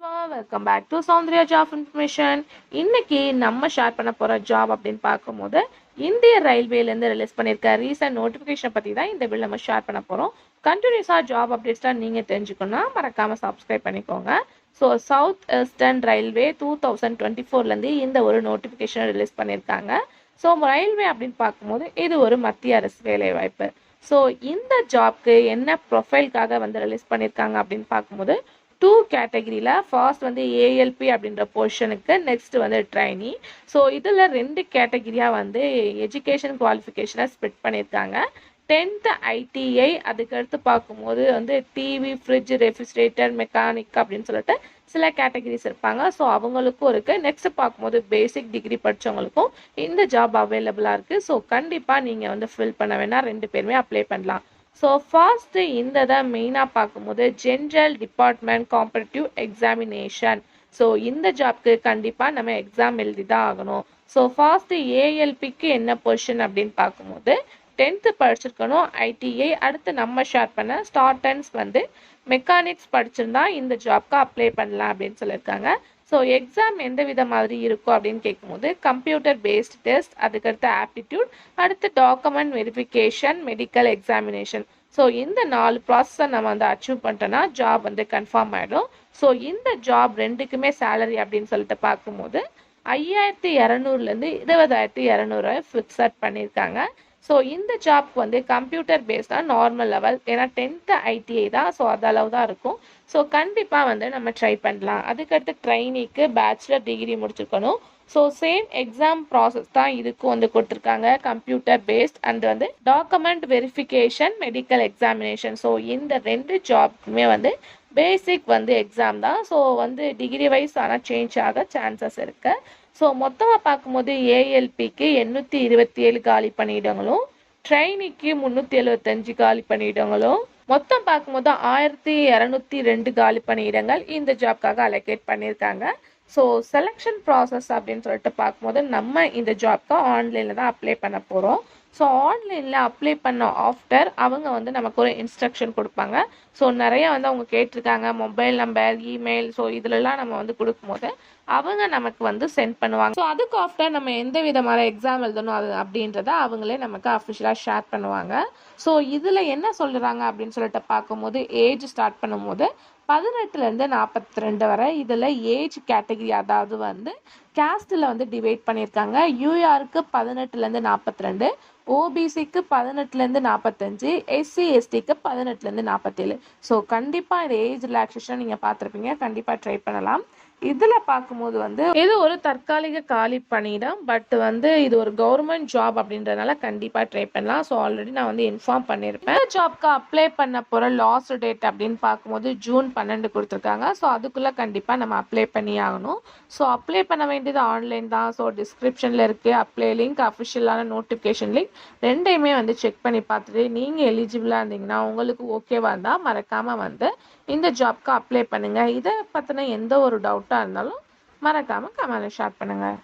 Everyone welcome back to Soundarya job information இன்னைக்கு நம்ம share பண்ண போகிற ஜாப் அப்படின்னு பார்க்கும்போது இந்திய ரயில்வேலேருந்து ரிலீஸ் பண்ணியிருக்க ரீசன்ட் நோட்டிஃபிகேஷன் பற்றி தான் இந்த பில் நம்ம ஷேர் பண்ண போகிறோம் கண்டினியூஸாக ஜாப் அப்டேட்ஸ்லாம் நீங்கள் தெரிஞ்சுக்கணும்னா மறக்காமல் சப்ஸ்கிரைப் பண்ணிக்கோங்க. So south eastern railway two thousand twenty ஃபோர்லேருந்து இந்த ஒரு நோட்டிஃபிகேஷன் ரிலீஸ் பண்ணியிருக்காங்க. ஸோ ரயில்வே அப்படின்னு பார்க்கும்போது இது ஒரு மத்திய அரசு வேலைவாய்ப்பு. ஸோ இந்த ஜாப்க்கு என்ன ப்ரொஃபைல்காக வந்து ரிலீஸ் பண்ணியிருக்காங்க அப்படின்னு பார்க்கும்போது டூ கேட்டகிரியில் ஃபர்ஸ்ட் வந்து ஏஎல்பி அப்படின்ற போர்ஷனுக்கு நெக்ஸ்ட் வந்து ட்ரைனி ஸோ இதில் ரெண்டு கேட்டகிரியாக வந்து எஜுகேஷன் குவாலிஃபிகேஷனை ஸ்பிட் பண்ணியிருக்காங்க. டென்த்து ஐடிஐ அதுக்கடுத்து பார்க்கும்போது வந்து டிவி ஃப்ரிட்ஜ் ரெஃப்ரிஜரேட்டர் மெக்கானிக் அப்படின்னு சொல்லிட்டு சில கேட்டகரிஸ் இருப்பாங்க. ஸோ அவங்களுக்கும் இருக்குது நெக்ஸ்ட் பார்க்கும்போது பேசிக் டிகிரி படித்தவங்களுக்கும் இந்த ஜாப் அவைலபிளாக இருக்குது ஸோ கண்டிப்பாக நீங்கள் வந்து ஃபில் பண்ண வேணால் ரெண்டு பேருமே அப்ளை பண்ணலாம். ஸோ ஃபர்ஸ்ட்டு இந்த இதை மெயினாக பார்க்கும்போது general department competitive examination so இந்த ஜாப்க்கு கண்டிப்பாக நம்ம எக்ஸாம் எழுதி தான் ஆகணும் ஸோ ஃபர்ஸ்ட்டு ஏஎல்பிக்கு என்ன பொசிஷன் அப்படின்னு பார்க்கும்போது டென்த்து படிச்சிருக்கணும் ஐடிஐ அடுத்து நம்ம ஷேர் பண்ண ஸ்டார்டன்ஸ் வந்து மெக்கானிக்ஸ் படிச்சிருந்தா இந்த ஜாப்க்கு அப்ளை பண்ணலாம் அப்படின்னு சொல்லியிருக்காங்க. ஸோ எக்ஸாம் எந்த வித மாதிரி இருக்கும் அப்படின்னு கேட்கும்போது கம்ப்யூட்டர் பேஸ்ட் டெஸ்ட் அதுக்கடுத்து ஆப்டிடியூட் அடுத்து document verification medical examination so இந்த நாலு ப்ராசஸை நம்ம வந்து அச்சீவ் பண்ணிட்டோன்னா ஜாப் வந்து கன்ஃபார்ம் ஆகிடும் ஸோ இந்த ஜாப் ரெண்டுக்குமே சேலரி அப்படின்னு சொல்லிட்டு பார்க்கும்போது ஐயாயிரத்தி இரநூறுலேருந்து இருபதாயிரத்தி இரநூறு ஃபிக்ஸட் பண்ணியிருக்காங்க. ஸோ இந்த ஜாப்க்கு வந்து கம்ப்யூட்டர் பேஸ்டாக தான் நார்மல் லெவல் ஏன்னா டென்த்து ஐடிஐ தான் ஸோ அது அளவு தான் இருக்கும். ஸோ கண்டிப்பாக வந்து நம்ம ட்ரை பண்ணலாம். அதுக்கடுத்து ட்ரைனிக்கு பேச்சுலர் டிகிரி முடிச்சிருக்கணும். ஸோ சேம் எக்ஸாம் ப்ராசஸ் தான் இதுக்கும் வந்து கொடுத்துருக்காங்க. கம்ப்யூட்டர் பேஸ்ட் அண்ட் வந்து document verification medical examination so இந்த ரெண்டு ஜாப்க்குமே வந்து பேசிக் வந்து எக்ஸாம் தான். ஸோ வந்து டிகிரி வைஸ் ஆனால் சேஞ்ச் ஆக சான்சஸ் இருக்கு. ஸோ மொத்தமாக பார்க்கும்போது ஏஎல்பிக்கு எண்ணூற்றி இருபத்தி ஏழு காலி பணியிடங்களும் ட்ரைனிக்கு முந்நூற்றி எழுபத்தஞ்சு காலி பணியிடங்களும் மொத்தம் பார்க்கும்போது ஆயிரத்தி இரநூத்தி ரெண்டு காலி பணியிடங்கள் இந்த ஜாப்க்காக அலோகேட் பண்ணியிருக்காங்க. ஸோ செலெக்ஷன் ப்ராசஸ் அப்படின்னு சொல்லிட்டு பார்க்கும்போது நம்ம இந்த ஜாப்க்கு ஆன்லைனில் தான் அப்ளை பண்ண போகிறோம் ஸோ ஆன்லைனில் அப்ளை பண்ண ஆஃப்டர் அவங்க வந்து நமக்கு ஒரு இன்ஸ்ட்ரக்ஷன் கொடுப்பாங்க. ஸோ நிறைய வந்து அவங்க கேட்டிருக்காங்க. மொபைல் நம்பர் இமெயில் ஸோ இதுலலாம் நம்ம வந்து கொடுக்கும்போது அவங்க நமக்கு வந்து சென்ட் பண்ணுவாங்க. ஸோ அதுக்கு ஆஃப்டர் நம்ம எந்த விதமான எக்ஸாம் எழுதணும் அது அப்படின்றத அவங்களே நமக்கு அஃபிஷியலாக ஷேர் பண்ணுவாங்க. ஸோ இதில் என்ன சொல்கிறாங்க அப்படின்னு சொல்லிட்டு பார்க்கும்போது ஏஜ் ஸ்டார்ட் பண்ணும்போது பதினெட்டுலேருந்து நாற்பத்தி ரெண்டு வரை இதில் ஏஜ் கேட்டகரி அதாவது வந்து கேஸ்டில் வந்து டிவைட் பண்ணியிருக்காங்க. யூஆருக்கு பதினெட்டுலேருந்து நாற்பத்தி ரெண்டு ஓபிசிக்கு பதினெட்டுலேருந்து நாற்பத்தஞ்சு எஸ்சி எஸ்டிக்கு பதினெட்டுலேருந்து நாற்பத்தேழு. ஸோ கண்டிப்பாக இந்த ஏஜ் ரிலாக்ஸேஷன் நீங்கள் பார்த்துருப்பீங்க. கண்டிப்பாக ட்ரை பண்ணலாம். இதில் பார்க்கும்போது வந்து இது ஒரு தற்காலிக காலி பணியிடம் பட் வந்து இது ஒரு கவர்மெண்ட் ஜாப் அப்படின்றதுனால கண்டிப்பாக ட்ரை பண்ணலாம். ஸோ ஆல்ரெடி நான் வந்து இன்ஃபார்ம் பண்ணியிருப்பேன் ஜாப்க்கு அப்ளை பண்ண போகிற லாஸ்ட் டேட் அப்படின்னு பார்க்கும்போது ஜூன் பன்னெண்டு கொடுத்துருக்காங்க. ஸோ அதுக்குள்ளே கண்டிப்பாக நம்ம அப்ளை பண்ணி ஆகணும். ஸோ அப்ளை பண்ண வேண்டியது ஆன்லைன் தான். ஸோ டிஸ்கிரிப்ஷனில் இருக்குது அப்ளை லிங்க் அஃபிஷியலான நோட்டிஃபிகேஷன் லிங்க் ரெண்டையுமே வந்து செக் பண்ணி பார்த்துட்டு நீங்கள் எலிஜிபிளாக இருந்தீங்கன்னா உங்களுக்கு ஓகேவா இருந்தால் மறக்காமல் வந்து இந்த ஜாப்க்கு அப்ளை பண்ணுங்கள் இதை பற்றின எந்த ஒரு டவுட் டவுட்டாக இருந்தாலும் மறக்காமல் கமெண்ட்டில் ஷேர் பண்ணுங்கள்